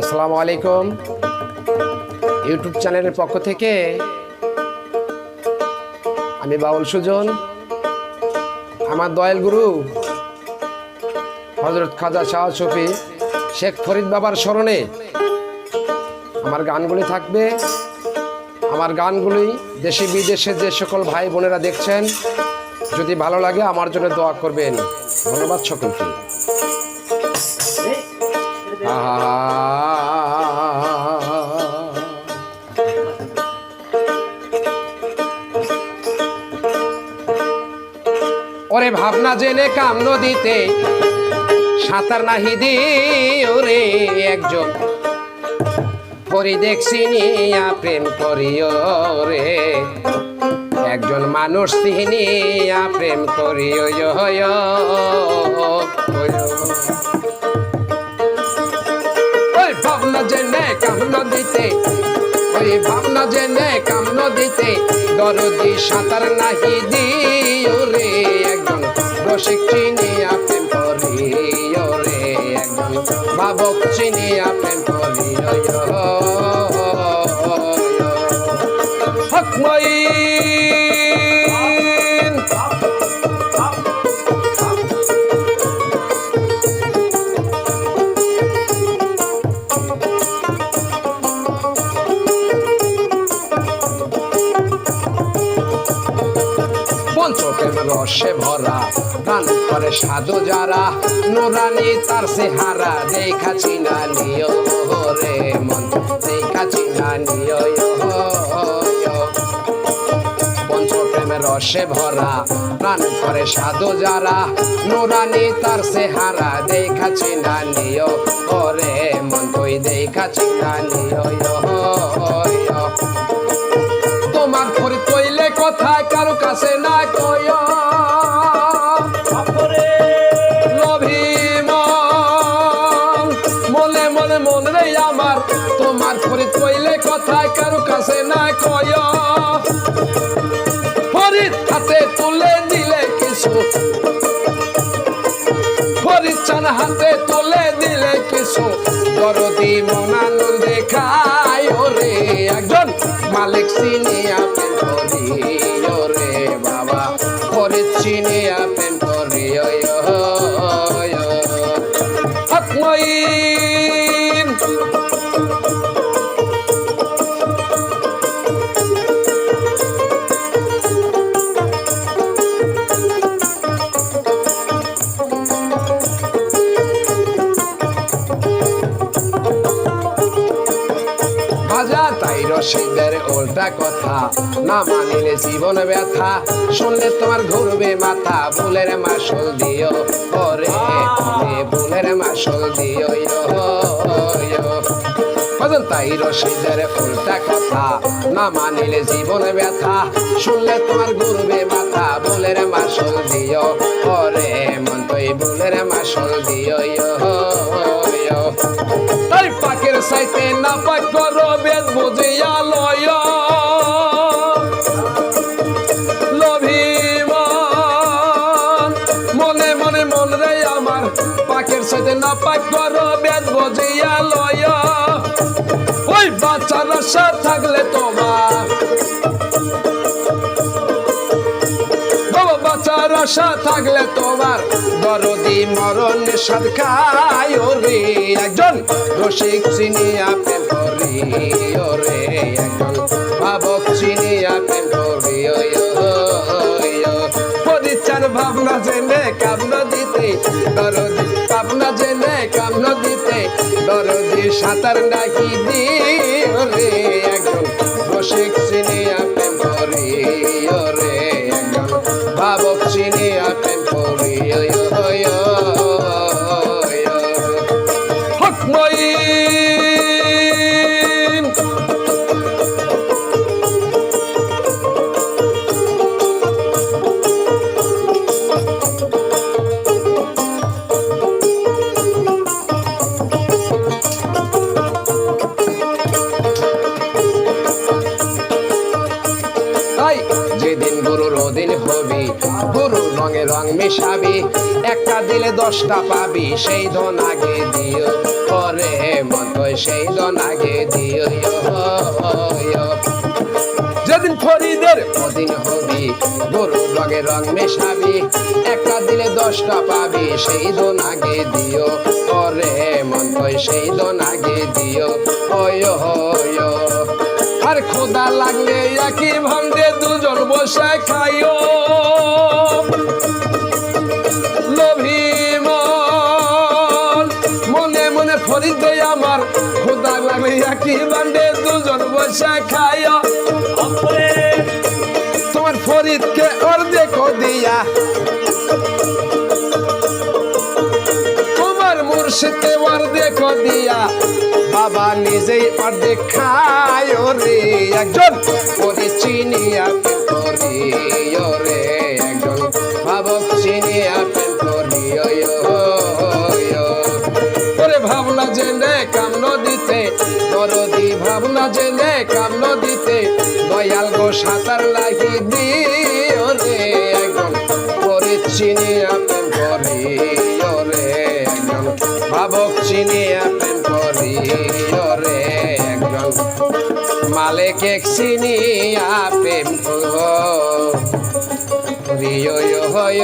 আসসালামু আলাইকুম। ইউটিউব চ্যানেলের পক্ষ থেকে আমি বাউল সুজন, আমার দয়াল গুরু হজরত খাজা শাহ শফি শেখ ফরিদ বাবার স্মরণে আমার গানগুলি থাকবে। আমার গানগুলি দেশে বিদেশে যে সকল ভাই বোনেরা দেখছেন, যদি ভালো লাগে আমার জন্য দোয়া করবেন। ধন্যবাদ সকলকে। আহা ওরে ভাবনা জেনে কাম নদীতে। সাঁতার নাহি দি ওরে একজন। করি দেখছি নিয়া, প্রেম করিও রে। একজন মানুষ চিনিয়া প্রেম করিও ওই ভাবনা জেনে কাম নদীতে, ওই ভাবনা জেনে কাম নদীতে, দরদি সাঁতার নাহি দিও রে। রসিক চিনিয়া প্রেম করিও রে একজন বাবক চিনিয়া প্রেম করিও হকময়ীন পঞ্চকের রসে ভরা। গান করে সাধু যারা, নোরানি তার সে হারা দেখাছি না নিয় রে মন দেখাছি না নিয় পঞ্চপ্রেমের রসে ভরা প্রাণ করে সাধু যারা, নোরানি তার সে হারা দেখাছি না নিয় ওরে মন তুই দেখাছি না নিয় মনে মনে রে আমার, তোমার পরি কইলে কথা কারও কাছে না কয়। ফরিদ হাতে তুলে দিলে কিছু। ফরিদ চান হাতে তুলে দিলে কিছু। ওরে, একজন মালিক চিনিয়া করি বাবা। ফরিদ চিনিয়া ভাজা, তাই রসিদের উল্টা কথা। না মানিলে জীবন ব্যথা, শুনলে তোমার ঘুরবে মাথা। বুলের মাসল দিও ওরে, এ বুলের মাসল দিও তাই রসিদের উল্টা কথা। না মানিলে জীবন ব্যথা, শুনলে তোমার ঘুরবে মাথা। বুলের মাসল দিও ওরে, মন তুই বুলের মাসল দিও তাই পাকের সাইতে না পাক বেদ বুঝিয়া লয় মনে মনে মন রে আমার, পাকের সাইতে না পাক করো বেদ লয় ওই বাচ্চার আশা থাকলে তোমার আশা থাকলে তোমার দরদি মরণ সাদ খায় রে একজন রসিক চিনিয়া প্রেম করি ওরে একজন ভাবক চিনিয়া প্রেম করি পরিচার ভাবনা জেনে কামনা দিতে, দরদি ভাবনা জেনে কামনা দিতে, দরদি সাঁতার নাকি দি রে একজন রসিক 欢迎 যেদিন গরুর ওদিন হবি গরুর রঙে রং মেশাবি, একটা দিলে দশটা পাবি, সেই ধন আগে দিও। পরে মতই সেই জন আগে দিও। যেদিন ফরিদের ওদিন হবি, গরু রঙে রং মেশাবি, একটা দিলে দশটা পাবি, সেই দন আগে দিও। ওরে মন্তই সেই দন আগে দিও। ওয় হয় খোদা লাগলে একই ভান্ডে দুজন বসে খাইও। মনে মনে ফরিদ দে আমার খোদা লাগলে একই ভান্ডে দুজন বসে খাইও। তোমার ফরিদকে ওর দেখো দিয়া। তোমার মুর্শিদকে ওর দেখো দিয়া। বাবা নিজেই অর্ধেক খায় রে একজন। ওরে চিনিয়া করি রে একজন। ভাবক ওরে ভাবনা জেনে কামন দিতে দরদি ভাবনা জেনে কামন দিতে দয়াল গো সাঁতার লাগি দিও রে একজন। ওরে চিনিয়া মালিক এক চিনিয়া প্রেম প্রিয় হয়